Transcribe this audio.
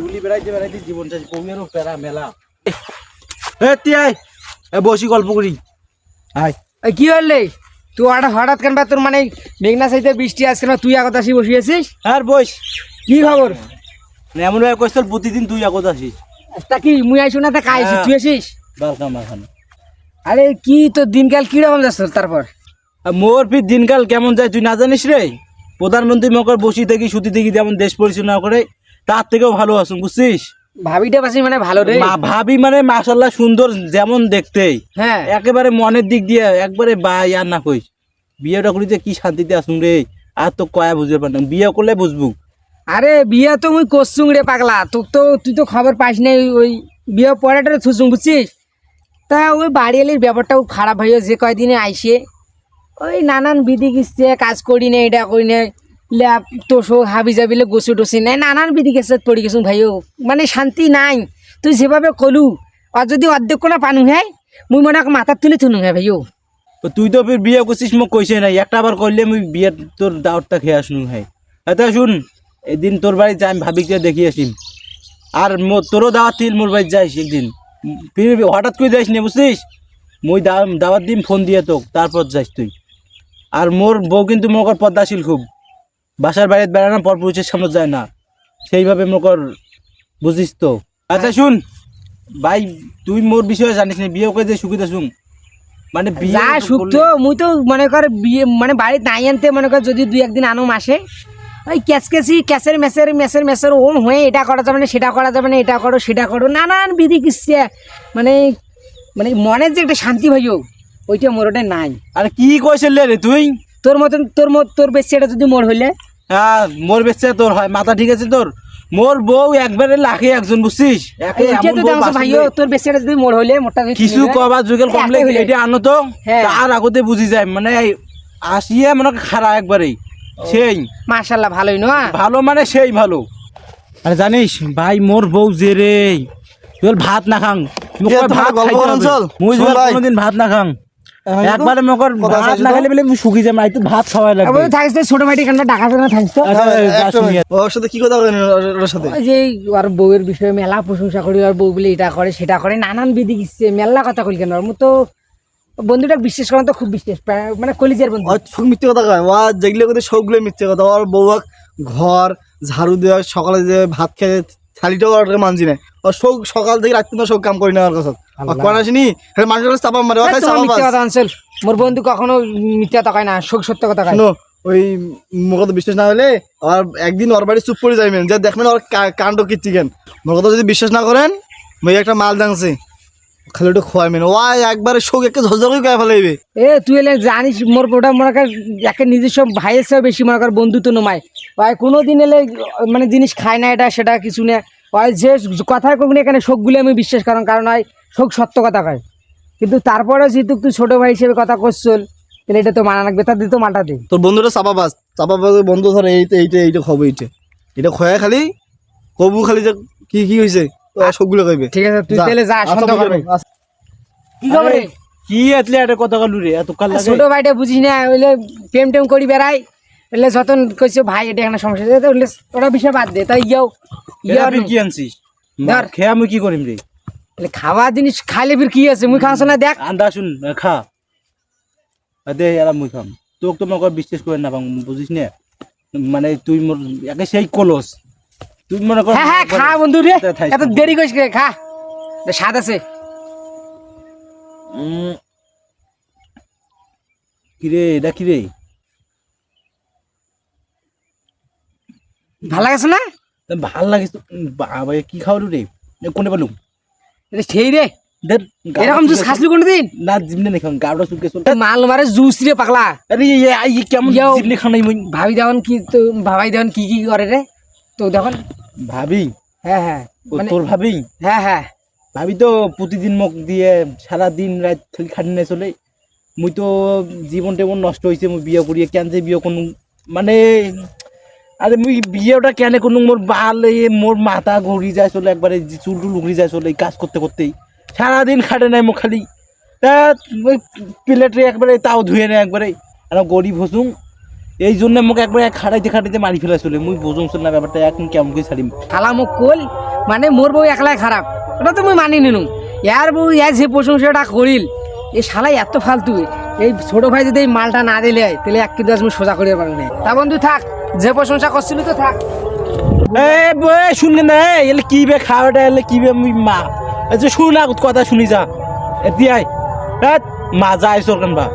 ঢুলি বেড়াইতে বেড়াইতে জীবন চাষ কমিয়ারও প্যারা মেলা এ তিয়াই। এ বসি গল্প করি। আয়। কি হলে তুই হঠাৎ হঠাৎ কেন তোর মানে মেঘনা সাইতে বৃষ্টি আসছে না তুই আগত আসি বসিয়েছিস আর বস। কি খবর? এমন ভাবে তোর প্রতিদিন তুই আগত আসিস তা কি মুই আইসু না তা খাইছি। তুই আসিস বালকাম এখন আরে কি তোর দিনকাল কীরকম যাচ্ছে তোর তারপর? মোর ফির দিনকাল কেমন যায় তুই না জানিস রে? প্রধানমন্ত্রী মকর বসি থেকে সুতি থেকে যেমন দেশ পরিচালনা করে তার থেকেও ভালো আছো বুঝছিস? ভাবিটা পাশি মানে ভালো রে। ভাবি মানে মাশাল্লাহ সুন্দর যেমন দেখতে হ্যাঁ। একেবারে মনের দিক দিয়ে একবারে বাই আর না কইস। বিয়েটা করিতে কি শান্তিতে আসুন রে? আর তো কয়া বুঝতে পারতাম। বিয়ে করলে বুঝবু। আরে বিয়ে তো মুই করছুং রে পাগলা। তোর তো তুই তো খবর পাস নাই ওই বিয়ে পরেটা থুসুং বুঝছিস? তা ওই বাড়ি এলির ব্যাপারটাও খারাপ হয়ে যে কয়দিনে আইসে। ওই নানান বিধি কিসছে কাজ করি না এটা করি না ল্যাপ তোষো হাবি যাবিলে গোসু টোসি নাই, নানান বিধি গেছে পড়ি গেছুং ভাইও মানে শান্তি নাই। তুই যেভাবে কলু আর যদি অর্ধেক কোনো পানু হ্যাঁ মুই মনে মাথার তুলে থুনু হ্যাঁ ভাইও তুই তো বিয়ে করছিস মোক কইছে নাই। একটা আবার করলে মুই বিয়ে তোর দাওয়াতটা খেয়ে আসনু হ্যাঁ এটা শুন, এদিন তোর বাড়ি যাই ভাবি ভাবিকে দেখি আসিম আর তোরও দাওয়াত দিল মোর বাড়ি যাইস একদিন। হঠাৎ করে যাইস না বুঝছিস মুই দাওয়াত দিম, ফোন দিয়ে তোক তারপর যাইস তুই। আর মোর বউ কিন্তু মকর পদ্মাশীল খুব। বাসার বাইরে বেড়ানো পর পুরুষের সামনে যায় না। সেইভাবে মকর বুঝিস তো। আচ্ছা শুন। ভাই তুই মোর বিষয়ে জানিস না বিয়ে করে যে সুবিধা শুন মানে বিয়ে যা সুখ তো মুই তো মনে কর বিয়ে মানে বাড়িতে নাই আনতে মনে কর যদি দুই একদিন আনো মাসে। ওই ক্যাচ ক্যাচি ক্যাচের মেসের মেসের মেসের ওম হয়ে এটা করা যাবে না সেটা করা যাবে না এটা করো সেটা করো নানান বিধি কিসছে মানে মানে মনের যে একটা শান্তি ভাইও ওইটা মোর ওটা নাই। আরে কি কইছিল রে তুই? তোর মতন তোর মত তোর বেশি এটা যদি মোর হইলে? হ্যাঁ মোর বেচছে তোর হয় মাথা ঠিক আছে তোর? মোর বউ একবারে লাখে একজন বুঝছিস? ভাইও তোর বেশি এটা যদি মোর হইলে মোটা কিছু হইলে, কবা যুগের কমলে এটা আনো তো হ্যাঁ। তার আগতে বুঝি যায় মানে আসিয়ে মনে খারাপ একবারেই। সেই। মাশাল্লাহ ভালোই না? ভালো মানে সেই ভালো। আরে জানিস ভাই মোর বউ যে রে ভাত না খাং। ভাত। কোনোদিন না খাং। একবারে মকর ভাত না তো? খাইলে বলে শুকি মাই ভাত খাওয়াই লাগবে। থাকিস ছোট মাটি কেনটা ডাকা না থাকিস আচ্ছা। ওর সাথে কি কথা বলেন ওর- সাথে? যে আর বউয়ের বিষয়ে মেলা প্রশংসা করি আর বউ বলে এটা করে সেটা করে নানান বিধি গিচ্ছে মেলা কথা কইল কেন? ওর মতো বন্ধুটা বিশ্বাস করেন তো খুব বিশ্বাস মানে কলিজের বন্ধু। শোক মিথ্যে কথা কয়। ও যেগুলো কথা সবগুলো মিথ্যে কথা। ওর বউয়াক ঘর ঝাড়ু দেওয়া সকালে যে ভাত খেয়ে থালিটাও ওর মানছি না। ও শোক সকাল থেকে কাম করি না ওর কাছে। কোন আসেনি মানুষের কাছে চাপা মারে চাপা মোর বন্ধু কখনো মিথ্যা তাকায় কয় না শোক সত্য কথা কয়। ওই মোর বিশ্বাস না হলে আর একদিন ওর বাড়ি চুপ করে যাইবেন। যে দেখবেন ওর কাণ্ড কীর্তি কেন। মোর যদি বিশ্বাস না করেন মই একটা মাল দাংছে খালি ওটা খোয়াইবেন ও একবারে শোক একে ঝরঝর করে গায়ে ফেলাইবে এ তুই এলে জানিস মোর মনে কর একে নিজস্ব ভাইয়ের চেয়েও বেশি মনে কর নমায় কোনো দিন এলে মানে জিনিস খায় না এটা সেটা কিছু না যে কথায় কখনো এখানে শোকগুলি আমি বিশ্বাস করেন কারণ হয় শোক সত্য কথা কয়। কিন্তু তারপরে যেহেতু তুই ছোট ভাই হিসেবে কথা করছল তাহলে এটা তো মানা লাগবে তার দিতে মাটা দে। তোর বন্ধুটা চাপা বাস চাপা বাস বন্ধু ধর এইটা এইটা এইটা খবর এইটা। এটা খয়া খালি কবু খালি যে কি কি হয়েছে সবগুলো কইবে। ঠিক আছে তুই তাহলে যা আচ্ছা, সন্দেহ করবে। কি খবর? কি এতলে একটা কথা কালু রে? এত কাল লাগে। ছোট ভাইটা বুঝিস না ওইলে প্রেম টেম করি বেড়াই যতন কইছে ভাই এটা একটা সমস্যা। আছে ওইলে ওটা বিষয় বাদ দে তাই ইয়াও এটা ইয়াও কি আনছিস? ধর। খেয়া মুই কি করিম রে? এলে খাওয়া জিনিস খাইলে ফির কি আছে? মুই খাওয়া না দেখ। আন্দা শুন খা। দে এরা মুই খাম। তোক তো মকর বিশ্বাস করে না পাং বুঝিস না? মানে তুই মোর একে সেই কলস। তুই মনে কর হ্যাঁ হ্যাঁ খা বন্ধু রে। এত দেরি করিস রে খা। স্বাদ আছে। কিরে এটা কিরে? ভালো লাগছে না? ভালো লাগিস বাবা কি খাওয়ালু রে? কোনে বলুম সেই রে। দেখ এরকম জুস খাসলি কোনদিন? না জিমনে নেখাম গাড়া সুটকে চল। মাল মারে জুস রে পাগলা। আরে এ আই কেমন জিমনে খানাই ভাবি দেখুন কি তো ভাবাই কি কি করে রে? তো দেখুন। ভাবি? হ্যাঁ হ্যাঁ। মানে তোর ভাবি? হ্যাঁ হ্যাঁ। ভাবি তো প্রতিদিন মুখ দিয়ে সারা দিন রাত খালি খাটি নাই চলে। মুই তো জীবন টেমন নষ্ট হয়েছে মুই বিয়ে করিয়ে কেন যে বিয়ে কোনো মানে আরে মুই বিয়েটা কেন কোনো মোর বাল মোর মাথা ঘুরি যায় চলে একবারে চুল টুল ঘুরি যায় চলে কাজ করতে করতেই। সারাদিন খাটে নাই মুখ খালি। তা প্লেটে একবারে তাও ধুয়ে নেয় একবারে। আর গরিব হসুম। এই জন্য মোক একবার এক খাটাইতে খাটাইতে মারি ফেলাইছিল। মুই বুঝুম না ব্যাপারটা এখন কেমন করে ছাড়িম। খালা মোক কল মানে মোর বউ একলাই খারাপ ওটা তো মুই মানি নিনু। ইয়ার বউ ইয়ার যে প্রশংসাটা করিল এই শালাই এত ফালতু। এই ছোট ভাই যদি এই মালটা না দিলে তাহলে এক কিলো আমি সোজা করিতে পারি না? তা বন্ধু থাক যে প্রশংসা করছিলি তো থাক। এ বই শুন না এলে কি বে খাওয়াটা এলে কি বে মুই মা। আচ্ছা শুন না কথা শুনি যা। এতিয়াই। মা যায় সরকান বা